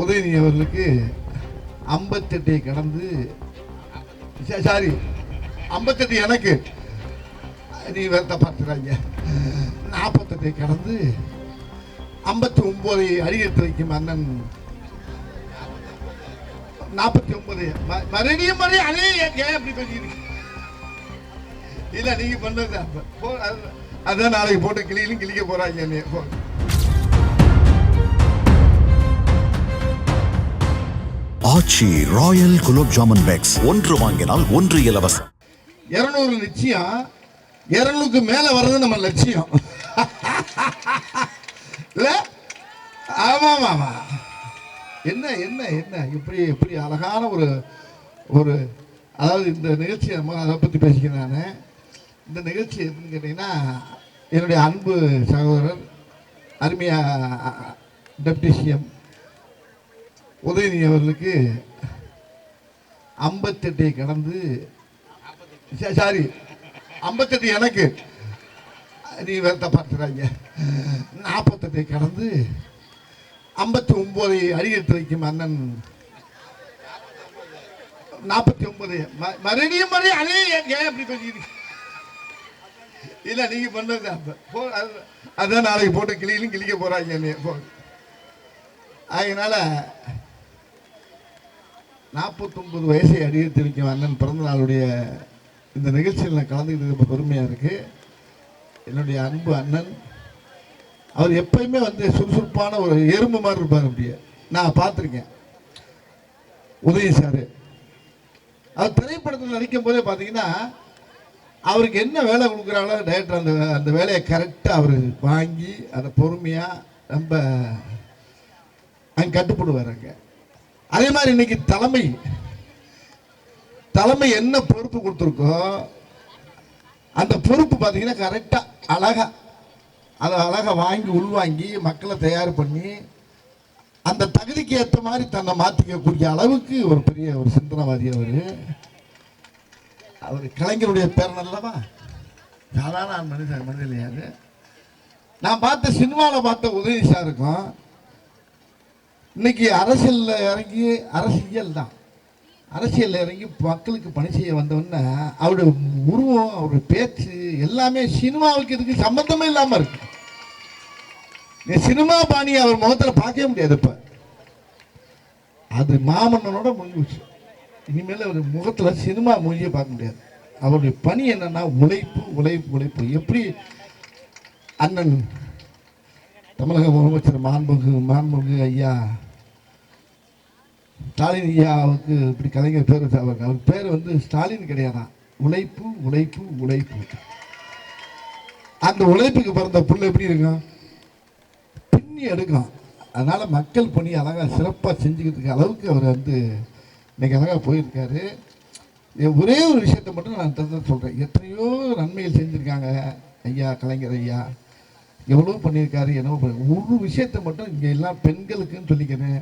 உதயநிதி அவர்களுக்கு ஐம்பத்தெட்டை கடந்து சாரி ஐம்பத்தெட்டு எனக்கு. நீ வேற பார்த்துறாங்க நாற்பத்தெட்டை கடந்து ஐம்பத்தி ஒன்பதை அடியெடுத்து வைக்கும் அண்ணன். நாற்பத்தி ஒன்பது மறுபடியும் மறுபடியும் அதே ஏன் ஏன் அப்படி பண்ணிருக்கு இல்லை நீங்க பண்றது அப்ப. போ, அதான் நாளைக்கு போட்டு கிளியிலும் கிளிக்க போறாங்க ஆச்சி ராயல் குலோப் ஜாமுன் பேக்ஸ். ஒன்று வாங்கினால் ஒன்று இலவசம். இருநூறு நிச்சயம். இருநூறுக்கு மேல வர்றது நம்ம லட்சியம். இல்ல? ஆமா ஆமா என்ன என்ன என்ன? இப்படி இப்படி அழகான ஒரு ஒரு அதாவது இந்த நிகழ்ச்சி நம்ம அதை பற்றி பேசிக்கிறேன் நான். இந்த நிகழ்ச்சி எதுன்னு கேட்டிங்கன்னா என்னுடைய அன்பு சகோதரர் அருமையா டெப்டி சிஎம் உதயநிதி அவர்களுக்கு ஐம்பத்தெட்டை கடந்து சாரி ஐம்பத்தெட்டு எனக்கு. நீ வேற பார்த்துறாங்க நாற்பத்தெட்டை கடந்து ஐம்பத்தி ஒன்பதை அடியெடுத்து வைக்கும் அண்ணன். நாற்பத்தி ஒன்பது மறுபடியும் மறுபடியும் அதே ஏன் ஏன் அப்படி பண்ணிருக்கு இல்ல நீங்க பண்ணது அப்போ போ, அது- அதான் நாளைக்கு போட்டு கிளியிலும் கிளிக்க போறாங்க என்னைய. போ. அதனால நாற்பத்தொம்பது வயசை அடியெடுத்து வைக்கும் அண்ணன் பிறந்த நாளுடைய இந்த நிகழ்ச்சியில் நான் கலந்துக்கிட்டு ரொம்ப பெருமையாக இருக்குது என்னுடைய அன்பு அண்ணன். அவர் எப்பயுமே வந்து சுறுசுறுப்பான ஒரு எறும்பு மாதிரி இருப்பார் அப்படியே. நான் பார்த்துருக்கேன். உதய சார் அவர் திரைப்படத்தில் நடிக்கும் போதே பார்த்தீங்கன்னா அவருக்கு என்ன வேலை கொடுக்குறாங்களோ டேரக்டர் அந்த அந்த வேலையை கரெக்டாக அவர் வாங்கி அதை பொறுமையாக ரொம்ப அங்கே கட்டுப்படுவார் அங்கே. அதே மாதிரி இன்னைக்கு தலைமை தலைமை என்ன பொறுப்பு கொடுத்துருக்கோ அந்த பொறுப்பு பார்த்தீங்கன்னா கரெக்டாக அழகா அதை அழகாக வாங்கி உள்வாங்கி மக்களை தயார் பண்ணி அந்த தகுதிக்கு ஏற்ற மாதிரி தன்னை மாற்றிக்கக்கூடிய அளவுக்கு ஒரு பெரிய ஒரு சிந்தனவாதி அவர். அவர் கலைஞருடைய பேரன் அல்லவா? சாதாரண ஆள் மனிதன் இல்லையாது நான் பார்த்த சினிமாவில் பார்த்த உதவி சாருக்கும் இன்னைக்கு அரசியல்ல இறங்கி அரசியல் தான். அரசியலில் இறங்கி மக்களுக்கு பணி செய்ய வந்தோடனே அவருடைய உருவம் அவருடைய பேச்சு எல்லாமே சினிமாவுக்கு இதுக்கு சம்பந்தமே இல்லாமல் இருக்கு. நீ சினிமா பாணி அவர் முகத்துல பார்க்கவே முடியாது இப்ப. அது மாமன்னனோட முடிஞ்சு இனிமேல் அவர் முகத்துல சினிமா மொழியை பார்க்க முடியாது. அவருடைய பணி என்னன்னா உழைப்பு உழைப்பு உழைப்பு. எப்படி அண்ணன் தமிழக முதலமைச்சர் மாண்புமிகு மாண்புமிகு ஐயா ஸ்டாலின் ஐயாவுக்கு இப்படி கலைஞர் பேர் வச்சாங்க அவர் பேர் வந்து ஸ்டாலின் கிடையாதான் உழைப்பு உழைப்பு உழைப்பு. அந்த உழைப்புக்கு பிறந்த புள்ள எப்படி இருக்கும்? பின்னி எடுக்கும். அதனால மக்கள் பணி அழகா சிறப்பாக செஞ்சுக்கிறதுக்கு அளவுக்கு அவர் வந்து இன்னைக்கு அழகா போயிருக்காரு. ஒரே ஒரு விஷயத்தை மட்டும் நான் தெரிஞ்சு சொல்கிறேன் எத்தனையோ நன்மைகள் செஞ்சுருக்காங்க ஐயா கலைஞர் ஐயா. எவ்வளோ பண்ணியிருக்காரு என்னவோ ஒரு விஷயத்தை மட்டும் இங்கே எல்லாம் பெண்களுக்குன்னு சொல்லிக்கிறேன்.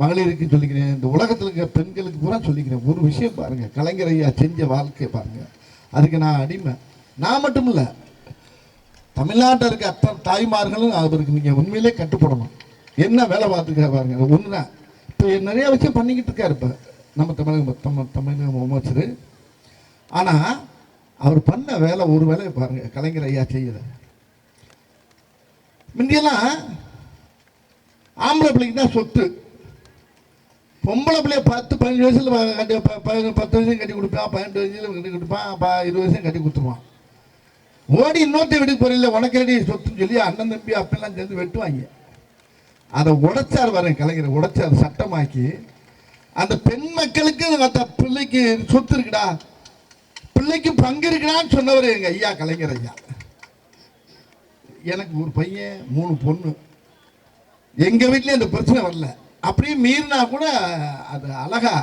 மகளிருக்கு சொல்லிக்கிறேன் இந்த உலகத்தில் இருக்க பெண்களுக்கு பூரா சொல்லிக்கிறேன். ஒரு விஷயம் பாருங்கள் கலைஞர் ஐயா செஞ்ச வாழ்க்கையை பாருங்கள் அதுக்கு நான் அடிமை. நான் மட்டும் இல்லை தமிழ்நாட்டில் இருக்க அத்தனை தாய்மார்களும் அவருக்கு நீங்கள் உண்மையிலே கட்டுப்படணும். என்ன வேலை பார்த்துருக்காரு பாருங்க ஒன்று தான் இப்போ நிறையா விஷயம் பண்ணிக்கிட்டு இருக்காரு இப்போ. நம்ம தமிழக தமிழ் தமிழக முதலமைச்சர். ஆனால் அவர் பண்ண வேலை ஒரு வேலையை பாருங்க கலைஞர் ஐயா செய்யலை. முந்தியெல்லாம் ஆம்பளை பிள்ளைக்கு தான் சொத்து. பொம்பளை பிள்ளைய பத்து பதினஞ்சு வயசுல கட்டி பத்து வயசும் கட்டி கொடுப்பான் பன்னெண்டு வயசுல கட்டி கொடுப்பான் இருபது வயசும் கட்டி கொடுத்துருவான். ஓடி இன்னொருத்த வீட்டுக்கு போறீங்கள உனக்கடி சொத்துன்னு சொல்லி அண்ணன் தம்பி அப்பெல்லாம் சேர்ந்து வெட்டுவாங்க. அதை உடைச்சார் வரேன் கலைஞர் உடைச்சார் சட்டமாக்கி. அந்த பெண் மக்களுக்கு மற்ற பிள்ளைக்கு சொத்து இருக்குடா. பிள்ளைக்கு பங்கு இருக்குடான்னு சொன்னவர் எங்க ஐயா கலைஞர் ஐயா. எனக்கு ஒரு பையன் மூணு பொண்ணு. எங்க வீட்லயும் அந்த பிரச்சனை வரல. அப்படியே மீறினா கூட அது அழகா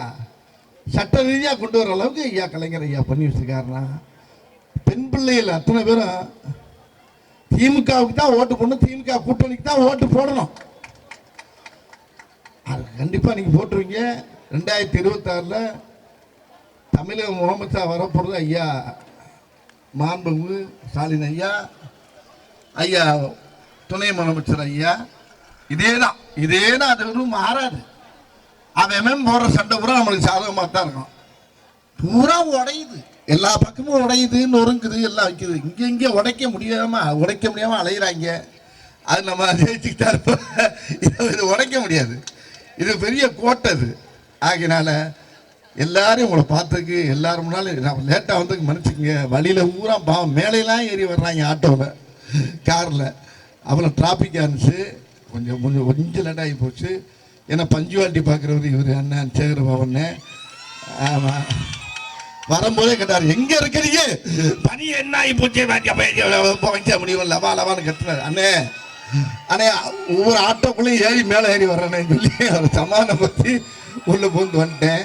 சட்ட ரீதியாக கொண்டு வர அளவுக்கு ஐயா கலைஞர் ஐயா பண்ணி வச்சிருக்காருன்னா பெண் பிள்ளைகள் அத்தனை பேரும் திமுகவுக்கு தான் ஓட்டு போடணும் திமுக கூட்டணிக்கு தான் ஓட்டு போடணும். அது கண்டிப்பாக நீங்கள் போட்டுருவீங்க. ரெண்டாயிரத்தி இருபத்தாறில் தமிழக முகமது ஷா வரப்போகிறது ஐயா மாண்புமிகு ஸ்டாலின் ஐயா ஐயா துணை முதலமைச்சர் ஐயா இதே தான் அது ஒன்றும் மாறாது. அவன் போடுற சண்டை பூரா நம்மளுக்கு சாதகமாக தான் இருக்கும். பூரா உடையுது. எல்லா பக்கமும் உடையுது நொறுங்குது எல்லாம் வைக்குது. இங்கே இங்கே உடைக்க முடியாம உடைக்க முடியாம அலையிறாங்க. அது நம்ம ஜெயிச்சுக்கிட்டா இருப்போம். இது உடைக்க முடியாது. இது பெரிய கோட்டை அது. ஆகினால எல்லாரும் உங்களை பார்த்துக்கு எல்லாரும் முன்னாலும் நான் லேட்டாக வந்து மன்னிச்சுக்கங்க. வழியில் ஊரா பாவம். மேலையெல்லாம் ஏறி வர்றாங்க ஆட்டோவில் காரில். அவ்வளோ டிராஃபிக்காக இருந்துச்சு. கொஞ்சம் கொஞ்சம் கொஞ்சம் லேட் போச்சு. ஏன்னா பஞ்சுவாலிட்டி பார்க்குறவர் இவர் அண்ணன் சேகர் அண்ணன் ஆமாம் வரும்போதே கேட்டார் எங்கே இருக்கிறீங்க? பனி என்ன ஆகி போச்சு? வைக்க முடியும்? லவா லவான்னு கத்துனார். அண்ணே அண்ணே ஒவ்வொரு ஆட்டோக்குள்ளேயும் ஏறி மேலே ஏறி வர்றேன்னு சொல்லி அவர் சமாதானப்படுத்தி உள்ளே பூந்து வந்துட்டேன்.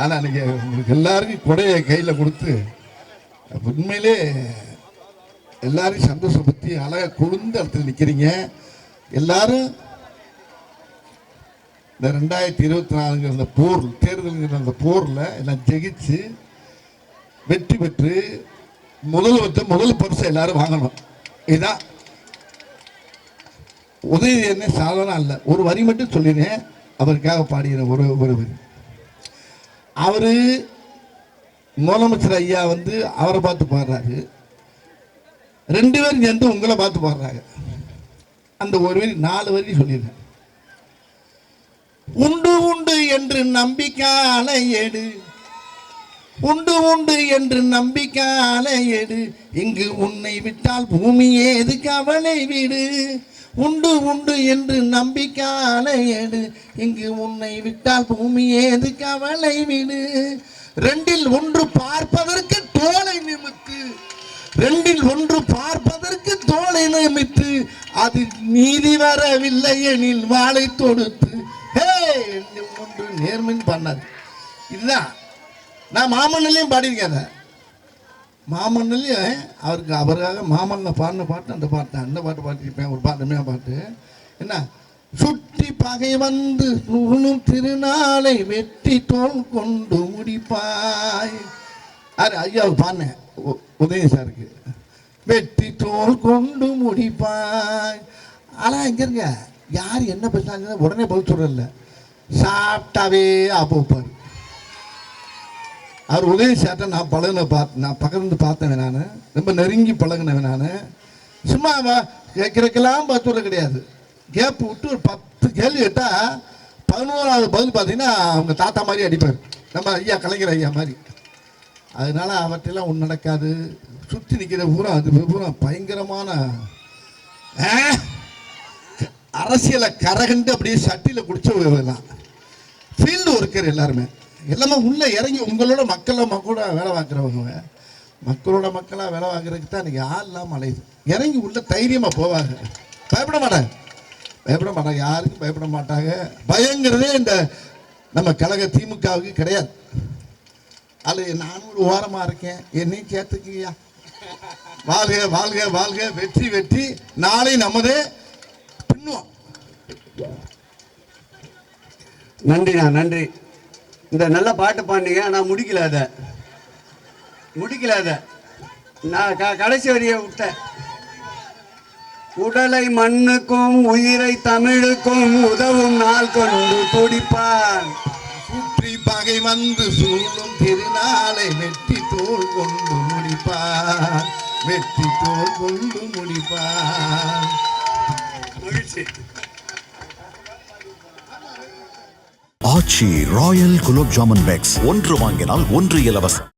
ஆனால் அன்னைக்கு உங்களுக்கு எல்லாருக்கும் கொடையை கையில் கொடுத்து உண்மையிலே எல்லாரையும் சந்தோஷப்படுத்தி அழகாக குளிர்ந்த இடத்துல நிற்கிறீங்க எல்லாரும் இந்த ரெண்டாயிரத்தி இருபத்தி நாலுங்கிற அந்த போர் தேர்தலுங்கிற அந்த போரில் எல்லாம் ஜெயிச்சு வெற்றி பெற்று முதல் வச்ச முதல் பரிசு எல்லாரும் வாங்கணும். இதுதான் உதவி என்ன சாதனம் அல்ல. ஒரு வரி மட்டும் சொல்லினேன் அவருக்காக பாடுகிற ஒரு ஒரு வரி. முதலமைச்சர் ஐயா வந்து அவரை பார்த்து பாடுறாரு. ரெண்டு பேரும் சேர்ந்து உங்களை பார்த்து பாடுறாங்க. அந்த ஒரு வரி நாலு வரி சொல்லிடுறேன். உண்டு உண்டு என்று நம்பிக்கால எடு உண்டு உண்டு என்று நம்பிக்கால ஏடு. இங்கு உன்னை விட்டால் பூமி ஏது கவலை விடு. உண்டு உண்டு என்று நம்பிக்கால எடு இங்கு உன்னை விட்டால் பூமி எது கவலை விடு. ரெண்டில் ஒன்று பார்ப்பதற்கு தோலை நிமித்து ரெண்டில் ஒன்று வாளை நியமித்து அது நீதி வரவில்லை எனில் வாளை தொடுத்து. ஒன்று நேர்மின் பண்ணாது. இதுதான் நான் மாமன்னிலையும் பாடியிருக்கேன் மாமன்னிலையும் அவருக்கு அவருக்காக மாமன்ன பாடின பாட்டு அந்த பாட்டு தான். அந்த பாட்டு பாடியிருப்பேன் ஒரு பாட்டுமே பாட்டு. என்ன? சுற்றி பகை வந்து நூலும் திருநாளை வெற்றி தோல் கொண்டு முடிப்பாய். அது ஐயாவுக்கு பாடினேன் உதயம் சாருக்கு. வெற்றி தோல் கொண்டு முடிப்பாய். ஆனால் இங்க இருங்க. யார் என்ன பேசுனாங்க உடனே பதில் சொல்றதில்ல சாப்பிட்டாவே அப்பப்பார் அவர் உதவி சேட்டை நான் பழகின பார்த்து நான் பக்கத்துலேருந்து பார்த்தேன் நான். ரொம்ப நெருங்கி பழகினவன் நான். சும்மா கேட்குறக்கெல்லாம் பார்த்துறது கிடையாது. கேப்பு விட்டு ஒரு பத்து கேள்வி கேட்டால் பதினோராவது பதில் பார்த்தீங்கன்னா அவங்க தாத்தா மாதிரி அடிப்பார். நம்ம ஐயா கலைஞர் ஐயா மாதிரி. அதனால அவற்றெல்லாம் ஒன்று நடக்காது. சுற்றி நிற்கிற பூரா அது பூரா பயங்கரமான ஆ, அரசியலை கரகண்டு அப்படியே சட்டியில் குடிச்சவங்கலாம் ஃபீல்டு ஒர்க்கர் எல்லாருமே. எல்லாமே உள்ளே இறங்கி உங்களோட மக்களை மக்களோட வேலை பார்க்குறவங்க. மக்களோட மக்களாக வேலை பார்க்குறதுக்கு தான் இன்றைக்கி ஆள் இல்லாமல் அலையுது. இறங்கி உள்ள தைரியமாக போவாங்க. பயப்பட மாட்டாங்க. பயப்பட மாட்டாங்க. யாருக்கும் பயப்பட மாட்டாங்க. பயங்கிறதே இந்த நம்ம கழக திமுகவுக்கு கிடையாது. அது நானும் ஒரு ஓரமாக இருக்கேன். என்னையும் சேர்த்துக்கியா வாழ்க வாழ்க வாழ்க. வெற்றி வெற்றி. நாளை நமதே பின்னுவோம். நன்றிண்ணா நன்றி. இந்த நல்ல பாட்டு பாண்டிங்க நான் முடிக்கல அதை. முடிக்கல அதை. நான் க கடைசி வரியை விட்டேன். உடலை மண்ணுக்கும் உயிரை தமிழுக்கும் உதவும் நாள் கொண்டு துடிப்பான் பகை வந்து சூழும் திருநாளை வெற்றி தோல் கொண்டு முடிப்பார். வெற்றி தோல் கொண்டு முடிப்பார். மகிழ்ச்சி. ஆச்சி ராயல் குலோப் ஜாமன் பேக்ஸ் ஒன்று வாங்கினால் ஒன்று இலவசம்.